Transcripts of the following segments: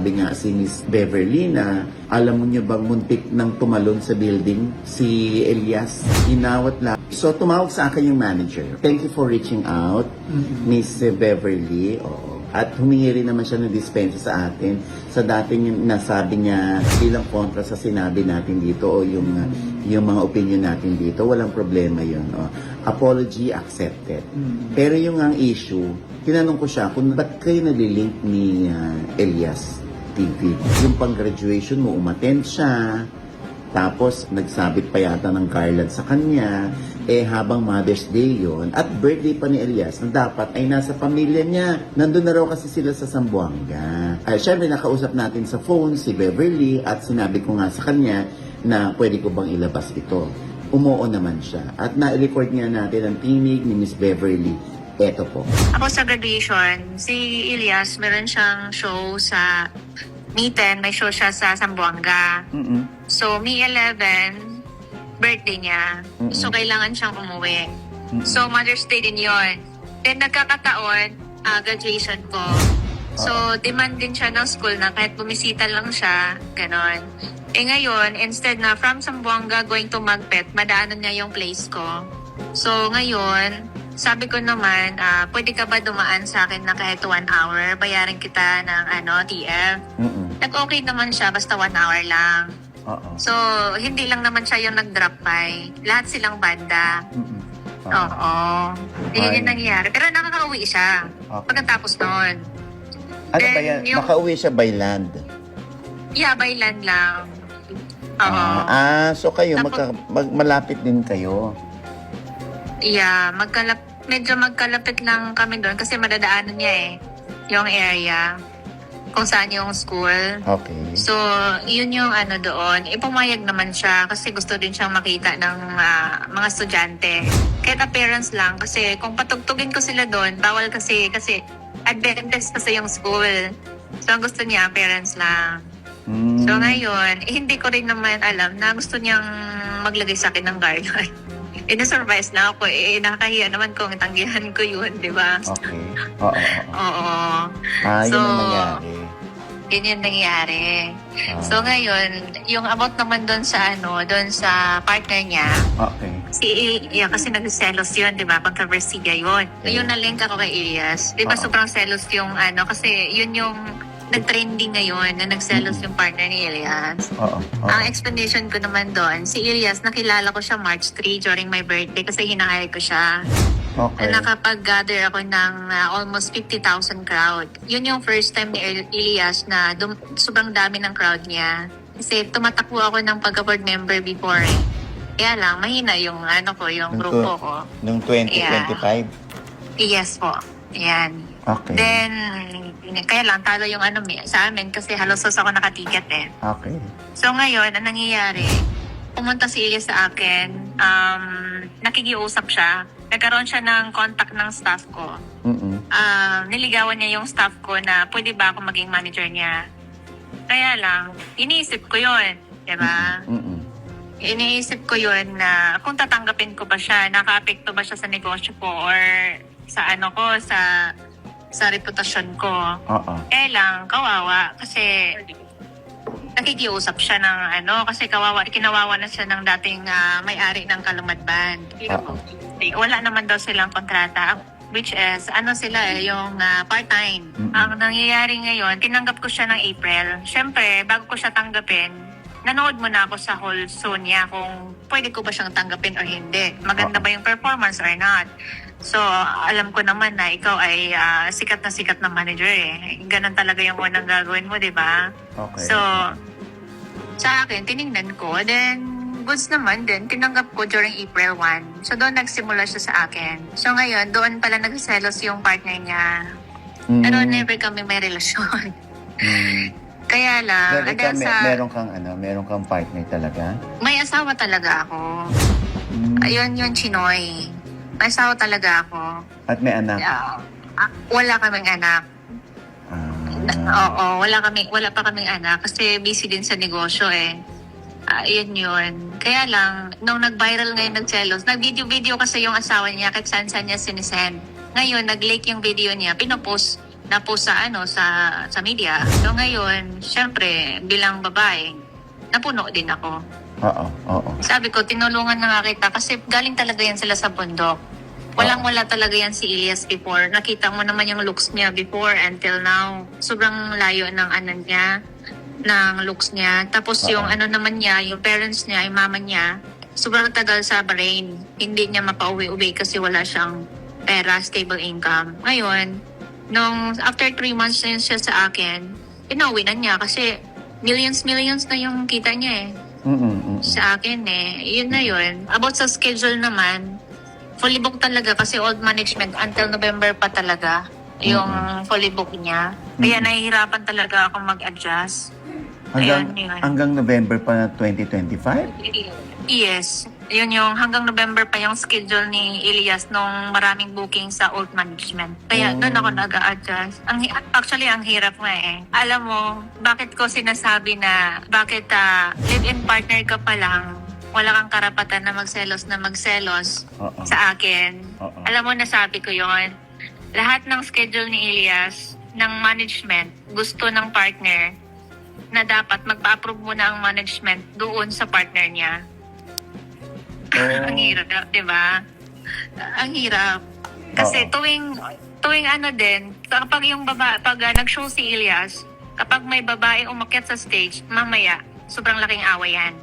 Sabi nga si Miss Beverly na alam mo niyo bang muntik nang tumalon sa building si Elias inawat lang. So tumawag sa akin yung manager. Thank you for reaching out, Miss Beverly. Oo. At humingi rin naman siya ng dispensa sa atin sa dating yung nasabi niya bilang kontra sa sinabi natin dito o yung uh, yung mga opinion natin dito. Walang problema yun. Oh. Apology accepted. Pero yung ang issue, tinanong ko siya kung ba't kayo nalilink ni uh, Elias TV. Yung pang-graduation mo, umattend siya, tapos nagsabit pa yata ng garland sa kanya, eh habang Mother's Day yon at birthday pa ni Elias na dapat ay nasa pamilya niya. Nandun na raw kasi sila sa Zamboanga. Ay, syempre nakausap natin sa phone si Beverly at sinabi ko nga sa kanya na pwede ko bang ilabas ito. Umuo naman siya. At na-record nga natin ang tinig ni Miss Beverly. Eto po. Ako sa graduation, si Elias, meron siyang show sa May 10, may show siya sa Zamboanga. Mm-mm. So, May 11, birthday niya. Mm-mm. So, kailangan siyang umuwi. Mm-mm. So, Mother's Day din yon. Then, nagkakataon, ah, graduation ko. So, demand din siya ng school na kahit bumisita lang siya, ganon. Eh ngayon, instead na from Zamboanga going to Magpet, madaanan niya yung place ko. So, ngayon, sabi ko naman, ah, pwede ka ba dumaan sa akin na kahit one hour? Bayarin kita ng ano, TF. Mm-mm. Nag-okay naman siya, basta one hour lang. Oo. So, hindi lang naman siya yung nag-drop by. Lahat silang banda. Mm-mm. Oo. Yun Ay. yung nangyayari. Pero nakaka-uwi siya. Okay. Pagkatapos noon. Ano ba Then, yan? yung- Nakauwi siya by land. Yeah, by land lang. Oo. Ah, ah, so kayo, Tapos- magka, mag- malapit din kayo. Yeah, magkalap medyo magkalapit lang kami doon kasi madadaanan niya eh. Yung area. Kung saan yung school. Okay. So, yun yung ano doon. Ipumayag naman siya kasi gusto din siyang makita ng ah, mga estudyante. Kahit appearance lang kasi kung patugtugin ko sila doon, bawal kasi kasi Adventist kasi yung school. So, ang gusto niya appearance lang. Mm. So, ngayon, eh, hindi ko rin naman alam na gusto niyang maglagay sa akin ng garland. eh, na-surprise na ako. Eh, nakakahiya naman kung tanggihan ko yun, di ba? Okay. Oo. oo, oo. Ah, yun So, ang nangyari. Yun yung nangyari. Ah, So ngayon, yung about naman doon sa ano, doon sa partner niya, okay. si yeah, kasi nagselos yun, di ba? Pagka-Versiga yun. Yung na-link ako kay Elias. Di ba Oo. sobrang selos yung ano, kasi yun yung nag-trending ngayon na nagselos yung partner ni Elias. Oo. oo. Ang explanation ko naman doon, si Elias, nakilala ko siya March 3 during my birthday kasi hinahire ko siya. Okay. Nakapag-gather ako ng uh, almost 50,000 crowd. Yun yung first time ni El- Elias na dum- sobrang dami ng crowd niya. Kasi tumatakbo ako ng pagka-board member before eh. Kaya lang, mahina yung ano ko, yung grupo ko. Nung 2025? Yes po. Yan. Okay. Then, kaya lang, talo yung ano mi- sa amin kasi halos ako nakatiket eh. okay. So ngayon, ang nangyayari, pumunta si Elias sa akin, um, nakikiusap siya. Nagkaroon siya ng contact ng staff ko. Mm-mm. Ah, niligawan niya yung staff ko na pwede ba ako maging manager niya. Kaya lang, iniisip ko yun. di ba? Mm-mm. Iniisip ko yun na kung tatanggapin ko ba siya, naka-apekto ba siya sa negosyo ko or sa ano ko, sa sa reputasyon ko. Oo. Eh lang, kawawa. Kasi nakikiusap siya ng ano, kasi kawawa, kinawawa na siya ng dating ah, may-ari ng Kalumad Band. Oo. Eh, Wala naman daw silang kontrata. Which is, ano sila eh, yung ah, part-time. Mm-mm. Ang nangyayari ngayon, tinanggap ko siya ng April. Siyempre, bago ko siya tanggapin, nanood muna ako sa whole Sonia kung pwede ko ba siyang tanggapin o hindi. Maganda Oo. ba yung performance or not. So, alam ko naman na ikaw ay ah, sikat na sikat na manager eh. Ganun talaga yung unang gagawin mo, di ba? Okay. So, sa akin, tiningnan ko. Then, goods naman din, tinanggap ko during April 1. So, doon nagsimula siya sa akin. So, ngayon, doon pala nagselos yung partner niya. Mm. Pero never kami may relasyon. Mm. Kaya lang, Pero ikaw, hanggang may, sa... meron kang ano, meron kang partner talaga? May asawa talaga ako. Mm. Ayun yung Chinoy. May asawa talaga ako. At may anak? Yeah. Ah, wala kaming anak. Na- Ah. Oo, wala kami wala pa kaming anak kasi busy din sa negosyo eh. Ah, yun yun. Kaya lang, nung nag-viral ngayon ng Celos, nag-video-video kasi yung asawa niya kahit saan-saan niya sinisend. Ngayon, nag-lake yung video niya, pinopost napost sa ano sa sa media. So ngayon, syempre bilang babae, napuno din ako. Oo, oo. Sabi ko, tinulungan na nga kita kasi galing talaga yan sila sa bundok. Walang wala talaga yan si Elias before. Nakita mo naman yung looks niya before until now. Sobrang layo ng ano niya, ng looks niya. Tapos yung ano naman niya, yung parents niya, yung mama niya, sobrang tagal sa Bahrain. Hindi niya mapauwi-uwi kasi wala siyang pera, stable income. Ngayon, nung after three months na yun siya sa akin, pinauwi na niya kasi millions, millions na yung kita niya eh Mm-mm, mm-mm. sa akin eh. Yun na yun. About sa schedule naman, fully booked talaga kasi old management until November pa talaga yung fully booked niya. Kaya nahihirapan talaga ako mag-adjust. Hanggang, Ayun, yun. hanggang November pa na 2025? Yes. Yun yung hanggang November pa yung schedule ni Elias nung maraming booking sa old management. Kaya Oh. doon ako nag-a-adjust. Ang, hi- actually, ang hirap nga eh. Alam mo, bakit ko sinasabi na bakit ah, live-in partner ka pa lang, wala kang karapatan na magselos na magselos Oo. sa akin. Oo. Alam mo, nasabi ko yon Lahat ng schedule ni Elias, ng management, gusto ng partner na dapat magpa-approve muna ang management doon sa partner niya. Oh. Ang hirap, di ba? Ang hirap. Kasi Oo. tuwing, tuwing ano din, kapag yung baba, pag ah, nag-show si Elias, kapag may babae umakyat sa stage, mamaya, sobrang laking away yan.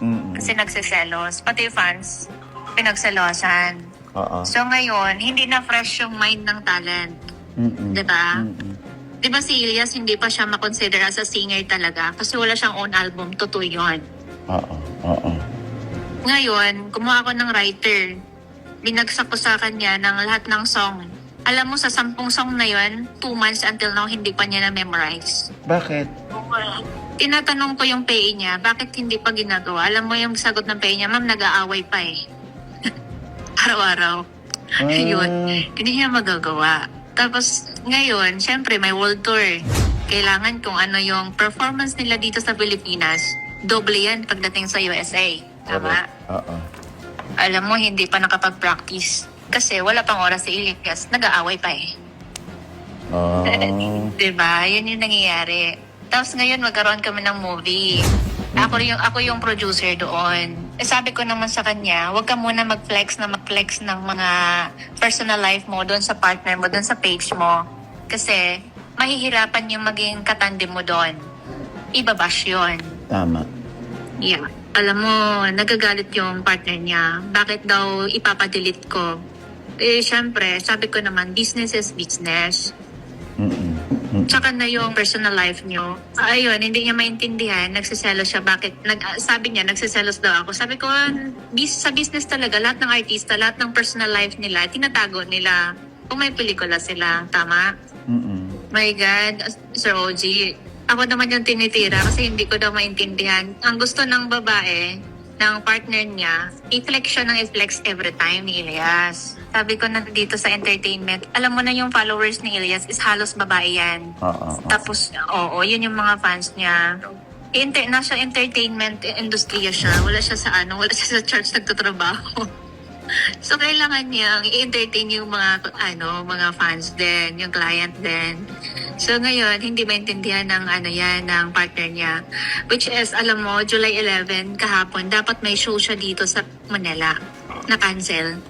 Mm-mm. Kasi nagsiselos. Pati yung fans, pinagselosan. Oo. So ngayon, hindi na fresh yung mind ng talent. Mm-mm. Di ba? Mm-mm. Di ba si Elias, hindi pa siya makonsider as a singer talaga kasi wala siyang own album. Totoo yun. Oo. Oo. Ngayon, kumuha ako ng writer. Binagsak ko sa kanya ng lahat ng song. Alam mo, sa sampung song na yun, two months until now, hindi pa niya na-memorize. Bakit? Tinatanong ko yung PA niya, bakit hindi pa ginagawa? Alam mo yung sagot ng PA niya, ma'am, nag-aaway pa eh. Araw-araw. Ah. Yun. Hindi niya magagawa. Tapos, ngayon, syempre, may world tour. Kailangan kung ano yung performance nila dito sa Pilipinas, doble yan pagdating sa USA. Tama? Oo. Alam mo, hindi pa nakapag-practice. Kasi wala pang oras si Elias. Nag-aaway pa eh. Oh. Diba? Yun yung nangyayari. Tapos ngayon, magkaroon kami ng movie. Ako yung, ako yung producer doon. Eh, sabi ko naman sa kanya, huwag ka muna mag-flex na mag-flex ng mga personal life mo doon sa partner mo, doon sa page mo. Kasi mahihirapan yung maging katandem mo doon. Ibabash yun. Tama. Yeah. Alam mo, nagagalit yung partner niya. Bakit daw ipapadelete ko? Eh, syempre, sabi ko naman, business is business. Mm-mm. Mm-mm. Tsaka na yung personal life niyo. Ayun, hindi niya maintindihan. Nagsiselos siya. Bakit? Nag, ah, sabi niya, nagsiselos daw ako. Sabi ko, bis, sa business talaga, lahat ng artista, lahat ng personal life nila, tinatago nila. Kung may pelikula sila, tama? Mm-mm. My God, Sir OG, ako naman yung tinitira kasi hindi ko daw maintindihan. Ang gusto ng babae, ng partner niya, i-flex siya ng i-flex every time ni Elias. Sabi ko na dito sa entertainment, alam mo na yung followers ni Elias is halos babae yan. Oo. oo. Tapos, oo, yun yung mga fans niya. Inter nasa entertainment industriya siya. Wala siya sa ano, wala siya sa church nagtatrabaho. so, kailangan niyang i-entertain yung mga, ano, mga fans din, yung client din. So, ngayon, hindi maintindihan ng, ano yan, ng partner niya. Which is, alam mo, July 11, kahapon, dapat may show siya dito sa Manila. Na-cancel.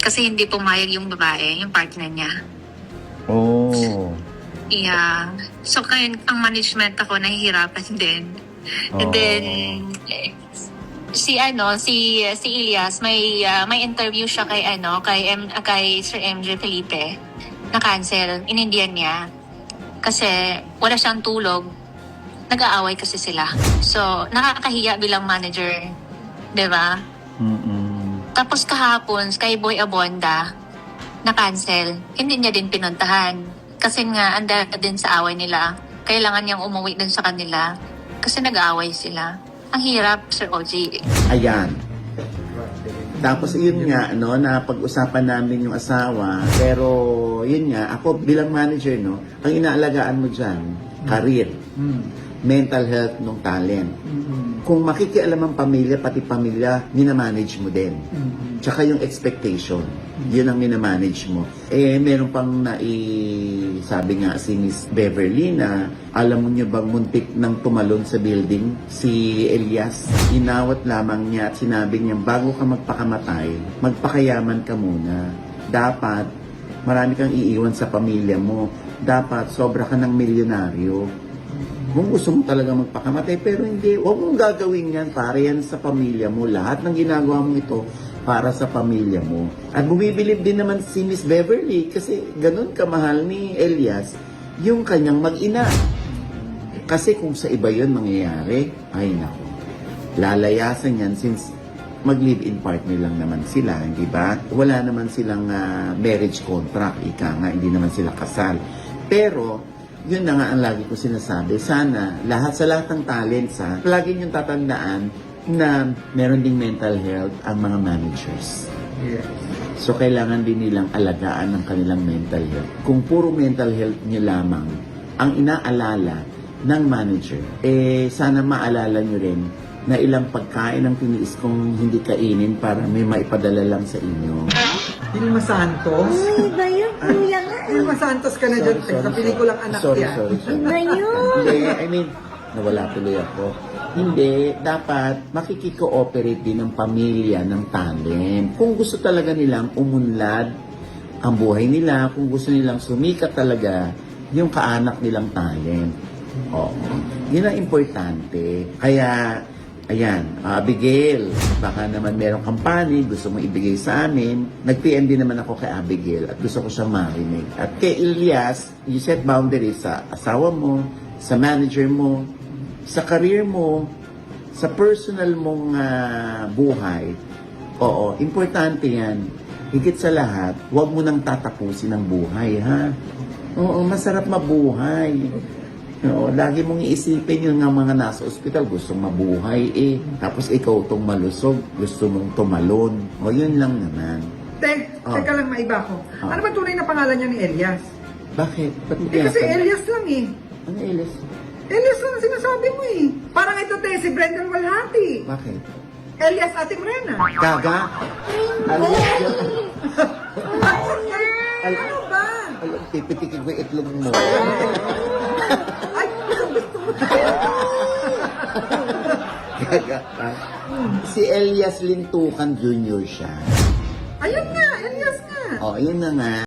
Kasi hindi pumayag yung babae, yung partner niya. Oh. Yeah. So, kaya ang management ako nahihirapan din. And Oh. then, eh, si ano, si si Elias, may ah, may interview siya kay ano, kay M, ah, kay Sir MJ Felipe. Na-cancel, inindihan niya. Kasi wala siyang tulog. Nag-aaway kasi sila. So, nakakahiya bilang manager. 'Di ba? Mm-mm. Tapos kahapon, kay Boy Abonda, na-cancel. Hindi niya din pinuntahan. Kasi nga, anda din sa away nila. Kailangan niyang umuwi din sa kanila. Kasi nag-aaway sila. Ang hirap, Sir OG. Ayan. Tapos yun nga, no, na pag-usapan namin yung asawa, pero yun nga, ako bilang manager, no, ang inaalagaan mo dyan, career. Mm. mental health ng talent. Kung makikialam ang pamilya, pati pamilya, minamanage mo din. Tsaka yung expectation, yun ang minamanage mo. Eh, meron pang nai, sabi nga si Miss Beverly na, alam mo niyo bang muntik nang tumalon sa building si Elias? Inawat lamang niya at sinabi niya, bago ka magpakamatay, magpakayaman ka muna. Dapat, marami kang iiwan sa pamilya mo. Dapat, sobra ka ng milyonaryo. Kung gusto mo talaga magpakamatay, pero hindi, huwag mong gagawin yan para yan sa pamilya mo. Lahat ng ginagawa mo ito para sa pamilya mo. At bumibilib din naman si Miss Beverly kasi ganun kamahal ni Elias yung kanyang mag-ina. Kasi kung sa iba yun mangyayari, ay nako, lalayasan yan since mag-live-in partner lang naman sila, di ba? Wala naman silang ah, marriage contract, ika nga, hindi naman sila kasal. Pero, yun na nga ang lagi ko sinasabi, sana lahat sa lahat ng talents ha, lagi niyong tatandaan na meron ding mental health ang mga managers. Yes. So, kailangan din nilang alagaan ng kanilang mental health. Kung puro mental health niyo lamang ang inaalala ng manager, eh, sana maalala niyo rin na ilang pagkain ang tiniis kong hindi kainin para may maipadala lang sa inyo. Vilma Santos. Ay, ba yun? Kuya nga. Vilma Santos ka na dyan, Sorry, sa sorry, pelikulang anak sorry, yan. Sorry, sorry, Ba yun? Hindi, I mean, nawala tuloy ako. Hindi, dapat makikiko-operate din ng pamilya ng talent. Kung gusto talaga nilang umunlad ang buhay nila, kung gusto nilang sumikat talaga yung kaanak nilang talent. Oo. Yun ang importante. Kaya, ayan, Abigail, baka naman merong company, gusto mo ibigay sa amin. Nag-PM din naman ako kay Abigail at gusto ko siyang marinig. At kay Ilyas, you set boundaries sa asawa mo, sa manager mo, sa career mo, sa personal mong ah, buhay. Oo, importante yan. Higit sa lahat, huwag mo nang tatapusin ang buhay, ha? Oo, masarap mabuhay. Oo, lagi mong iisipin yung nga mga nasa ospital, gustong mabuhay eh. Tapos ikaw tong malusog, gusto mong tumalon. O yun lang naman. Te, Ah. teka lang maiba ko. Ah. Ano ba tunay na pangalan niya ni Elias? Bakit? Ba't mo Eh kasi tinatanong? Elias lang eh. Ano Elias? Elias lang ang sinasabi mo eh. Parang ito te, si Brendan Walhati. Bakit? Elias Ate Morena. Gaga? Alias yun. Ano ba? Alam, pipitikin ko itlog mo. Si Elias Lintukan Jr. siya. Ayun nga, Elias nga. O, yun na nga.